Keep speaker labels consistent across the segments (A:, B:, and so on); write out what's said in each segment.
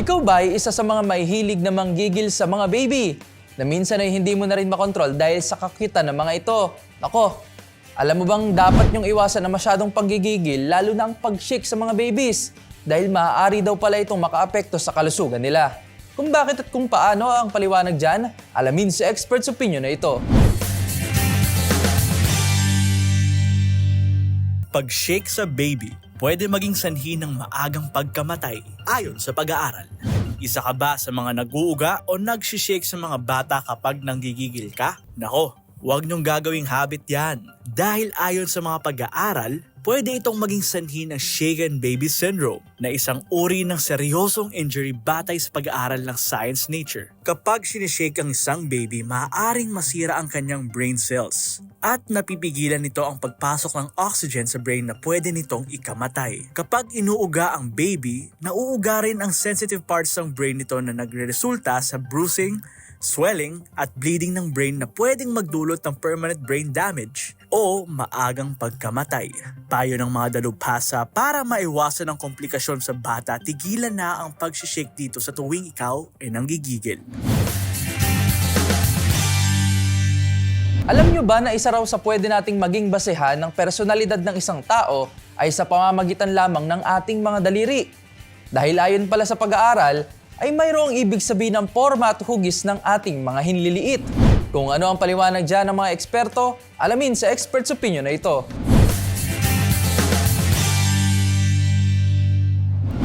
A: Ikaw ba ay isa sa mga mahihilig na manggigil sa mga baby? Na minsan ay hindi mo na rin makontrol dahil sa kakitan ng mga ito. Nako, alam mo bang dapat niyong iwasan na masyadong panggigigil lalo na ang pag-shake sa mga babies? Dahil maaari daw pala itong makaapekto sa kalusugan nila. Kung bakit at kung paano ang paliwanag dyan, alamin sa expert's opinion na ito.
B: Pag-shake sa baby, pwede maging sanhi ng maagang pagkamatay ayon sa pag-aaral. Isa ka ba sa mga nag-uuga o nag-shake sa mga bata kapag nanggigigil ka? Nako, huwag niyong gagawing habit yan. Dahil ayon sa mga pag-aaral, pwede itong maging sanhi ng shaken baby syndrome na isang uri ng seryosong injury batay sa pag-aaral ng science nature. Kapag sinishake ang isang baby, maaaring masira ang kanyang brain cells at napipigilan nito ang pagpasok ng oxygen sa brain na pwede nitong ikamatay. Kapag inuuga ang baby, nauuga rin ang sensitive parts ng brain nito na nagre-resulta sa bruising, swelling at bleeding ng brain na pwedeng magdulot ng permanent brain damage o maagang pagkamatay. Payo ng mga dalubhasa para maiwasan ang komplikasyon sa bata, tigilan na ang pag-shake dito sa tuwing ikaw ay nanggigigil.
A: Alam nyo ba na isa raw sa pwede nating maging basehan ng personalidad ng isang tao ay sa pamamagitan lamang ng ating mga daliri? Dahil ayon pala sa pag-aaral, ay mayroong ibig sabihin ng forma at hugis ng ating mga hinliliit. Kung ano ang paliwanag dyan ng mga eksperto, alamin sa expert's opinion na ito.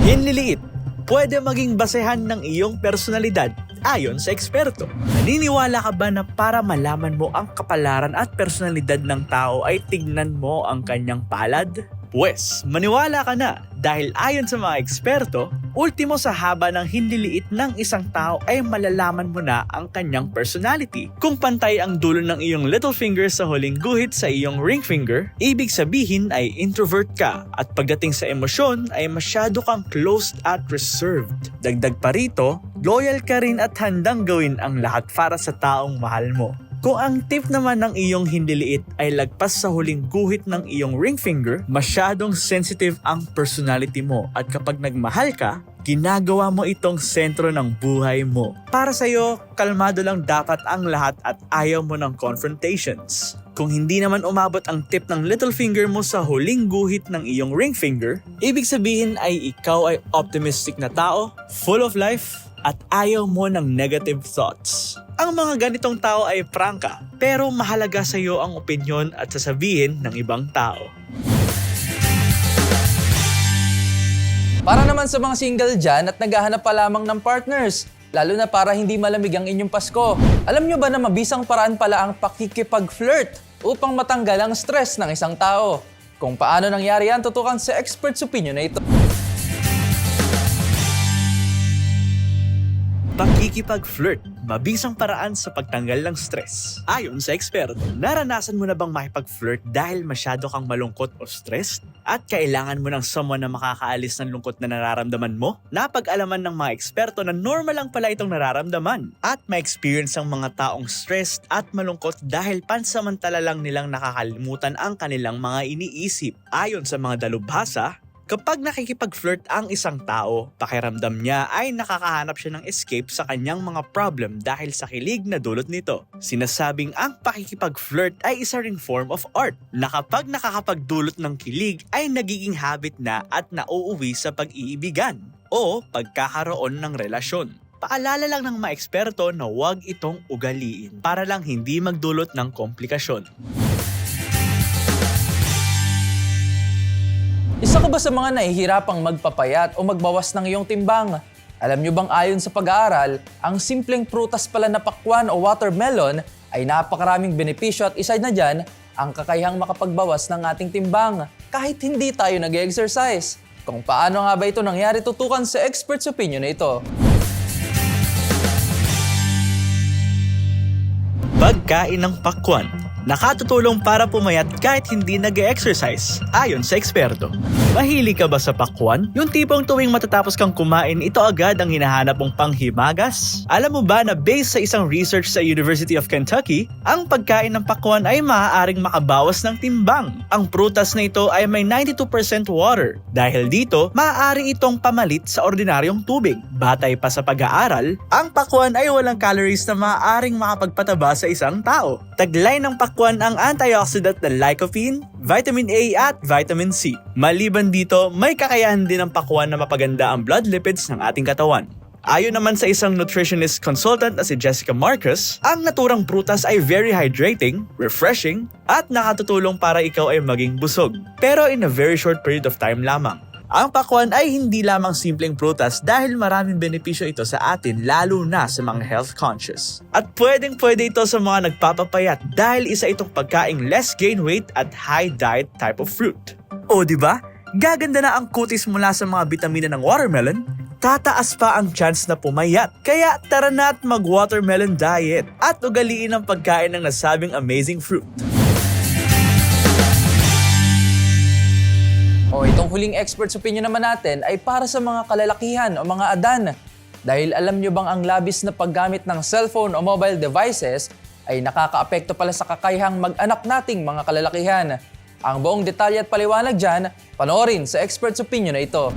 B: Hinliliit, pwede maging basehan ng iyong personalidad ayon sa eksperto. Naniniwala ka ba na para malaman mo ang kapalaran at personalidad ng tao ay tignan mo ang kanyang palad? Pwes, maniwala ka na dahil ayon sa mga eksperto, ultimo sa haba ng hinliliit ng isang tao ay malalaman mo na ang kanyang personality. Kung pantay ang dulo ng iyong little finger sa huling guhit sa iyong ring finger, ibig sabihin ay introvert ka at pagdating sa emosyon ay masyado kang closed at reserved. Dagdag pa rito, loyal ka rin at handang gawin ang lahat para sa taong mahal mo. Kung ang tip naman ng iyong hindiliit ay lagpas sa huling guhit ng iyong ring finger, masyadong sensitive ang personality mo at kapag nagmahal ka, ginagawa mo itong sentro ng buhay mo. Para sa'yo, kalmado lang dapat ang lahat at ayaw mo ng confrontations. Kung hindi naman umabot ang tip ng little finger mo sa huling guhit ng iyong ring finger, ibig sabihin ay ikaw ay optimistic na tao, full of life, at ayaw mo ng negative thoughts. Ang mga ganitong tao ay prangka, pero mahalaga sa iyo ang opinyon at sasabihin ng ibang tao.
A: Para naman sa mga single dyan at naghahanap pa lamang ng partners, lalo na para hindi malamig ang inyong Pasko. Alam nyo ba na mabisang paraan pala ang pakikipag-flirt upang matanggal ang stress ng isang tao? Kung paano nangyari yan, tutukan sa expert's opinion na ito.
B: Pakikipag-flirt, mabisang paraan sa pagtanggal ng stress. Ayon sa eksperto, naranasan mo na bang makipag-flirt dahil masyado kang malungkot o stressed? At kailangan mo ng someone na makakaalis ng lungkot na nararamdaman mo? Napag-alaman ng mga eksperto na normal lang pala itong nararamdaman. At ma-experience ang mga taong stressed at malungkot dahil pansamantala lang nilang nakakalimutan ang kanilang mga iniisip. Ayon sa mga dalubhasa, Kapag nakikipag-flirt ang isang tao, pakiramdam niya ay nakakahanap siya ng escape sa kanyang mga problem dahil sa kilig na dulot nito. Sinasabing ang pakikipag-flirt ay isa ring form of art na kapag nakakapagdulot ng kilig ay nagiging habit na at nauuwi sa pag-iibigan o pagkakaroon ng relasyon. Paalala lang ng mga eksperto na huwag itong ugaliin para lang hindi magdulot ng komplikasyon.
A: Isa ka ba sa mga nahihirapang magpapayat o magbawas ng iyong timbang? Alam nyo bang ayon sa pag-aaral, ang simpleng prutas pala na pakwan o watermelon ay napakaraming benepisyo at isa na dyan ang kakayahang makapagbawas ng ating timbang kahit hindi tayo nag exercise Kung paano nga ba ito nangyari tutukan sa expert's opinion na ito.
B: Pagkain ng pakwan. Nakatutulong para pumayat kahit hindi nag exercise ayon sa eksperto. Mahilig ka ba sa pakwan? Yung tipong tuwing matatapos kang kumain, ito agad ang hinahanap mong panghimagas? Alam mo ba na based sa isang research sa University of Kentucky, ang pagkain ng pakwan ay maaaring makabawas ng timbang. Ang prutas na ito ay may 92% water. Dahil dito, maaari itong pamalit sa ordinaryong tubig. Batay pa sa pag-aaral, ang pakwan ay walang calories na maaaring makapagpataba sa isang tao. Taglay ng pakwan ang antioxidant na lycopene, vitamin A at vitamin C. Maliban dito, may kakayahan din ng pakwan na mapaganda ang blood lipids ng ating katawan. Ayon naman sa isang nutritionist consultant na si Jessica Marcus, ang naturang prutas ay very hydrating, refreshing, at nakatutulong para ikaw ay maging busog. Pero in a very short period of time lamang. Ang pakwan ay hindi lamang simpleng prutas dahil maraming benepisyo ito sa atin lalo na sa mga health conscious. At pwedeng pwede ito sa mga nagpapapayat dahil isa itong pagkaing less gain weight at high diet type of fruit. O di ba? Gaganda na ang kutis mula sa mga bitamina ng watermelon, tataas pa ang chance na pumayat. Kaya tara na at mag-watermelon diet at ugaliin ang pagkain ng nasabing amazing fruit.
A: O itong huling expert's opinion naman natin ay para sa mga kalalakihan o mga adan. Dahil alam nyo bang ang labis na paggamit ng cellphone o mobile devices ay nakakaapekto pala sa kakayahang mag-anak nating mga kalalakihan. Ang buong detalye at paliwanag dyan, panoorin sa expert's opinion na ito.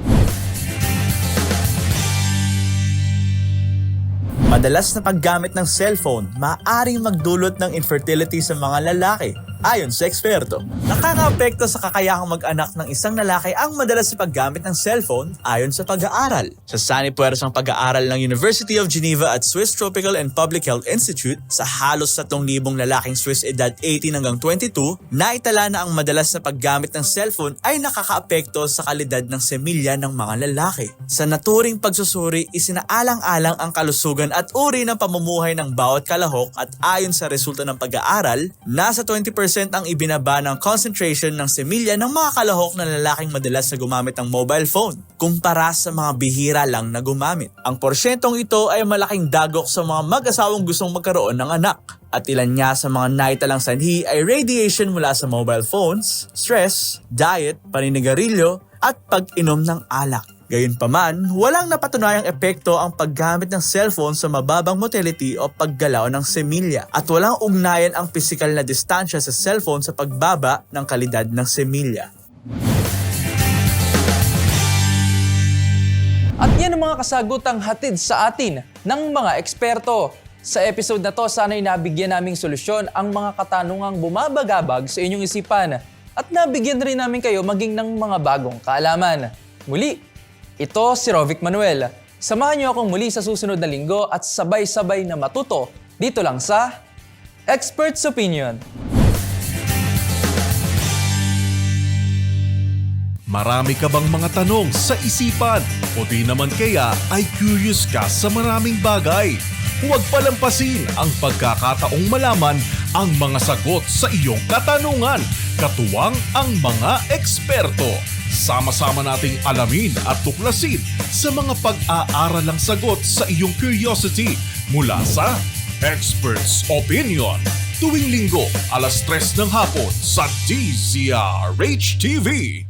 B: Madalas na paggamit ng cellphone, maaaring magdulot ng infertility sa mga lalaki. Ayon sa eksperto, nakakaapekto sa kakayahang mag-anak ng isang lalaki ang madalas na paggamit ng cellphone ayon sa pag-aaral. Sa sani puwersang pag-aaral ng University of Geneva at Swiss Tropical and Public Health Institute, sa halos 3,000 lalaking Swiss edad 18 hanggang 22, naitala na ang madalas na paggamit ng cellphone ay nakakaapekto sa kalidad ng semilya ng mga lalaki. Sa naturing pagsusuri, isinaalang-alang ang kalusugan at uri ng pamumuhay ng bawat kalahok at ayon sa resulta ng pag-aaral, nasa 20% ang ibinaba ng concentration ng semilya ng mga kalahok na lalaking madalas na gumamit ng mobile phone kumpara sa mga bihira lang na gumamit. Ang porsyentong ito ay malaking dagok sa mga mag-asawang gustong magkaroon ng anak. At ilan nga sa mga naitalang sanhi ay radiation mula sa mobile phones, stress, diet, paninigarilyo, at pag-inom ng alak. Gayunpaman, walang napatunayang epekto ang paggamit ng cellphone sa mababang motility o paggalaw ng semilya at walang ugnayan ang pisikal na distansya sa cellphone sa pagbaba ng kalidad ng semilya.
A: At yan ang mga kasagutang hatid sa atin ng mga eksperto. Sa episode na to, sana'y nabigyan naming solusyon ang mga katanungang bumabagabag sa inyong isipan at nabigyan rin namin kayo maging ng mga bagong kaalaman. Muli, ito si Rovic Manuel. Samahan niyo akong muli sa susunod na linggo at sabay-sabay na matuto dito lang sa Expert's Opinion.
C: Marami ka bang mga tanong sa isipan o di naman kaya ay curious ka sa maraming bagay? Huwag palampasin ang pagkakataong malaman ang mga sagot sa iyong katanungan. Katuwang ang mga eksperto. Sama-sama nating alamin at tuklasin sa mga pag-aaralang sagot sa iyong curiosity mula sa Experts Opinion. Tuwing linggo, alas 3 ng hapon sa DZRH TV.